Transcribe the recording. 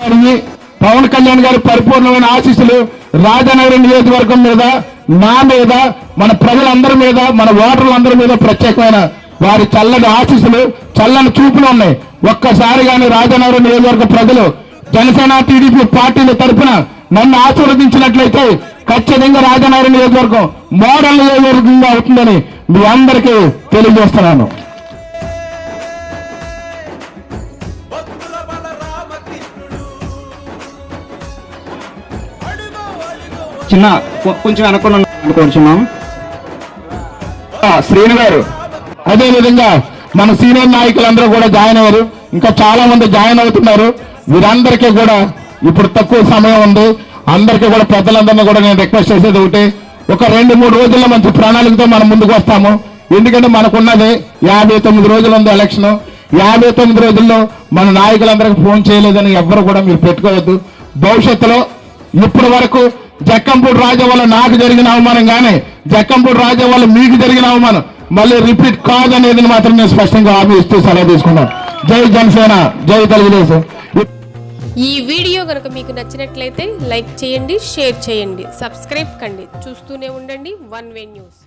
గారికి పవన్ కళ్యాణ్ గారి పరిపూర్ణమైన ఆశీస్సులు రాజనగరం నియోజకవర్గం మీద నా మీద మన ప్రజలందరి మీద మన ఓటర్లందరి మీద ప్రత్యేకమైన వారి చల్లని ఆశీస్సులు చల్లని చూపులు ఉన్నాయి. ఒక్కసారి కానీ రాజనగరం నియోజకవర్గ ప్రజలు జనసేన టీడీపీ పార్టీల తరఫున నన్ను ఆశీర్వదించినట్లయితే ఖచ్చితంగా రాజనగరం నియోజకవర్గం మోడల్ నియోజకవర్గంగా అవుతుందని మీ అందరికీ తెలియజేస్తున్నాను. చిన్న కొంచెం వెనక్కున్న అనుకోవచ్చున్నాం శ్రీను గారు. అదేవిధంగా మన సీనియర్ నాయకులందరూ కూడా జాయిన్ అయ్యారు. ఇంకా చాలా మంది జాయిన్ అవుతున్నారు. వీరందరికీ కూడా ఇప్పుడు తక్కువ సమయం ఉంది. అందరికీ కూడా పెద్దలందరినీ కూడా నేను రిక్వెస్ట్ చేసేది ఒకటి ఒక రెండు మూడు రోజుల్లో మంచి ప్రణాళికతో మనం ముందుకు వస్తాము. ఎందుకంటే మనకున్నది యాభై తొమ్మిది రోజులు ఉంది ఎలక్షన్. యాభై తొమ్మిది రోజుల్లో మన నాయకులందరికీ ఫోన్ చేయలేదని ఎవ్వరు కూడా మీరు పెట్టుకోవద్దు. భవిష్యత్తులో ఇప్పటి వరకు జక్కంపూడి రాజా వల్ల నాకు జరిగిన అవమానం కానీ జక్కంపూడి రాజా వల్ల మీకు జరిగిన అవమానం. మళ్ళీ రిపీట్ కాదనేది మాత్రం నేను స్పష్టంగా హామీ ఇస్తూ సెలవు తీసుకున్నాను. జై జనసేన జై తెలుగుదేశం. ఈ వీడియో కనుక మీకు నచ్చినట్లయితే లైక్ చేయండి షేర్ చేయండి సబ్స్క్రైబ్ కండి. చూస్తూనే ఉండండి వన్ వే న్యూస్.